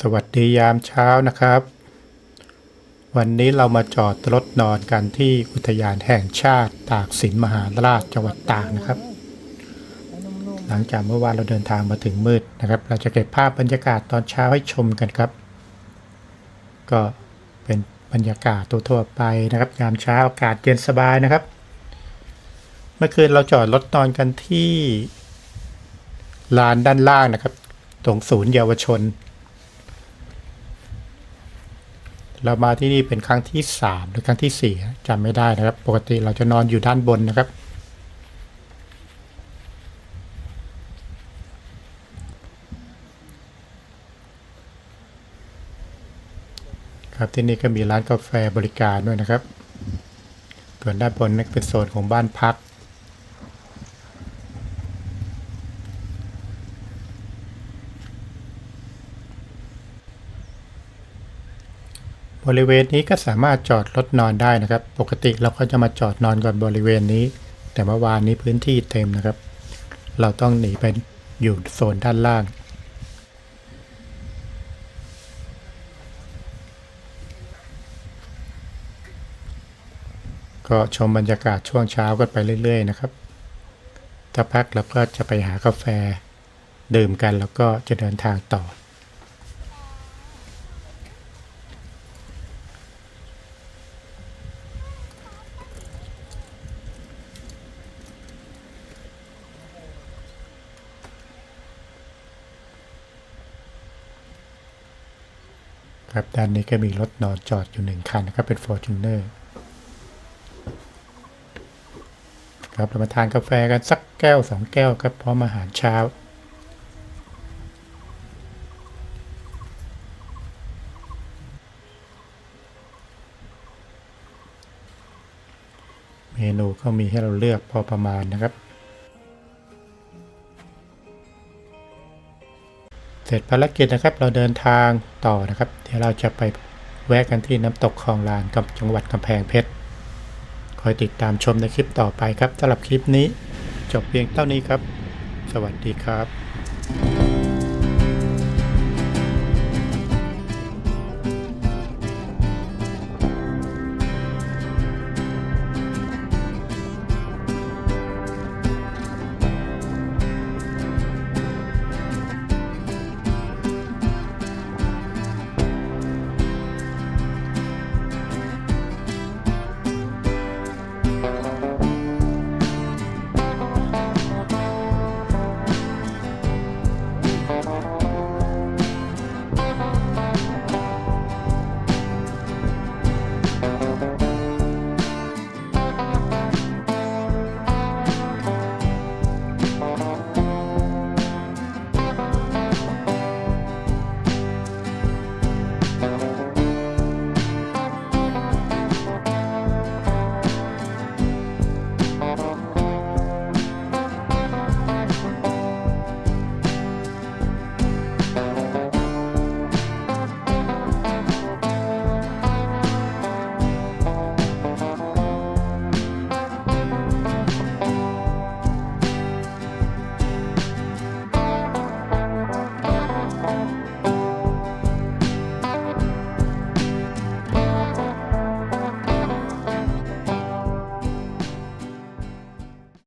สวัสดียามเช้านะครับ วันนี้เรามาจอดรถนอนกันที่อุทยานแห่งชาติตากสินมหาราชจังหวัดตากนะครับ หลังจากเมื่อวานเราเดินทางมาถึงมืดนะครับ เราจะเก็บภาพบรรยากาศตอนเช้าให้ชมกันครับ ก็เป็นบรรยากาศทั่วๆไปนะครับยามเช้าอากาศเย็นสบายนะครับ เมื่อคืนเราจอดรถนอนกันที่ลานด้านล่างนะครับ ตรงศูนย์เยาวชน เรามาที่นี่เป็นครั้งที่สามหรือครั้งที่สี่จำไม่ได้นะครับ ปกติเราจะนอนอยู่ด้านบนนะครับ ครับที่นี่ก็มีร้านกาแฟบริการด้วยนะครับส่วนด้านบนนั่นเป็นโซนของบ้านพัก บริเวณนี้ก็สามารถจอดรถนอนได้นะครับ ปกติเราก็จะมาจอดนอนกันบริเวณนี้ แต่เมื่อวานนี้พื้นที่เต็มนะครับ เราต้องหนีไปอยู่โซนด้านล่าง ก็ชมบรรยากาศช่วงเช้ากันไปเรื่อย ๆ นะครับถ้าพักเราก็จะไปหากาแฟดื่มกันแล้วก็จะเดินทางต่อ ครับด้านนี้ก็มีรถนอนจอดอยู่หนึ่งคันนะครับเป็น Fortuner ครับเรามาทานกาแฟกันสักแก้วสองแก้วครับพร้อมอาหารเช้า เมนูก็มีให้เราเลือกพอประมาณนะครับ ร็จภารกิจนะครับ เราเดินทางต่อนะครับ เดี๋ยวเราจะไปแวะกันที่น้ำตกคลองลานกับจังหวัดกำแพงเพชรคอยติดตามชมในคลิปต่อไปครับสำหรับคลิปนี้ จบเพียงเท่านี้ครับ สวัสดีครับ